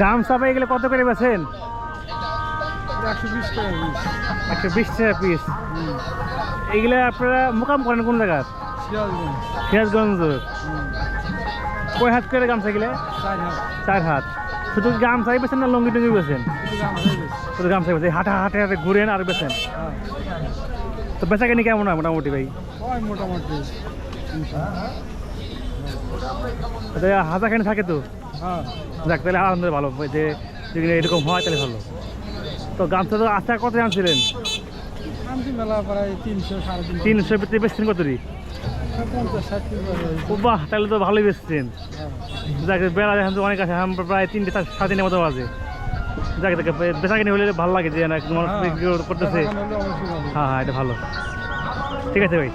গামছা পেয়ে গেলে কত করে বেছেন একশো বিশ টাকা পিস। এইগুলো আপনারা মোকাম করেন কোন জায়গার সিরাজগঞ্জ। কয় হাত করে গামছা গেলে চার হাত। শুধু কি গামছাই বেছেন না লঙ্গি টঙ্গি বেছেন শুধু শুধু গামছাই বেছেন হাঁটা হাঁটে হাঁটে ঘুরেন আর বেছেন হ্যাঁ। তো বেচা কিনি কেমন হয় মোটামুটি ভাই? মোটামুটি। তো হাজা খানি থাকে তো? যাক তাহলে আলহামদুলিল্লাহ ভালো। যে যদি এরকম হয় তাহলে ভালো। তো গামছা তো আচ্ছা কত আনছিলেন? তিনশো তিনশো। বেচছেন কত বাহ তাহলে তো ভালোই বেচছেন। হ্যাঁ। যাক বেলা এখন তো অনেক আছে প্রায় তিনটে সাড়ে তিনটের মতো বাজে। যাক দেখে বেচা কিনে হলে ভালো লাগে যে না হ্যাঁ। করতেছে। হ্যাঁ হ্যাঁ এটা ভালো। ঠিক আছে ভাই।